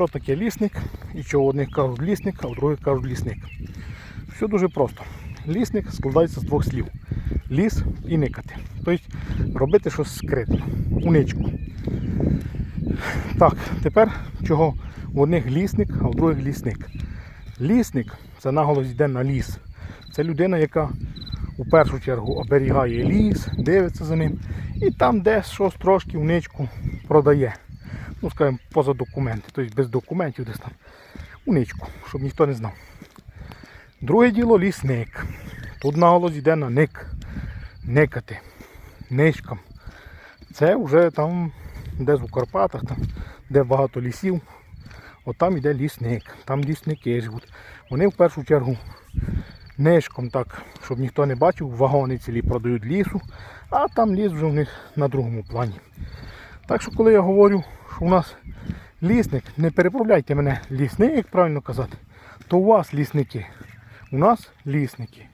Що таке лісник і чого одних кажуть лісник, а в других кажуть лісник. Все дуже просто. Лісник складається з двох слів: ліс і никати. Тобто робити щось скритно, уничку. Так, тепер чого в одних лісник, а в других лісник. Лісник це наголос йде на ліс. Це людина, яка у першу чергу оберігає ліс, дивиться за ним і там десь щось трошки в ничку продає. Ну, скажімо, поза документи, тобто без документів десь там у ничку, щоб ніхто не знав. Друге діло лісник. Тут наголос йде на ник. Никати. Ничкам. Це вже там, десь у Карпатах, там, де багато лісів. От там йде лісник, там лісники живуть. Вони в першу чергу нишком так, щоб ніхто не бачив, вагони цілі продають лісу, а там ліс вже в них на другому плані. Так що коли я говорю, у нас лісник, не переправляйте мене лісник, як правильно казати, то у вас лісники. У нас лісники.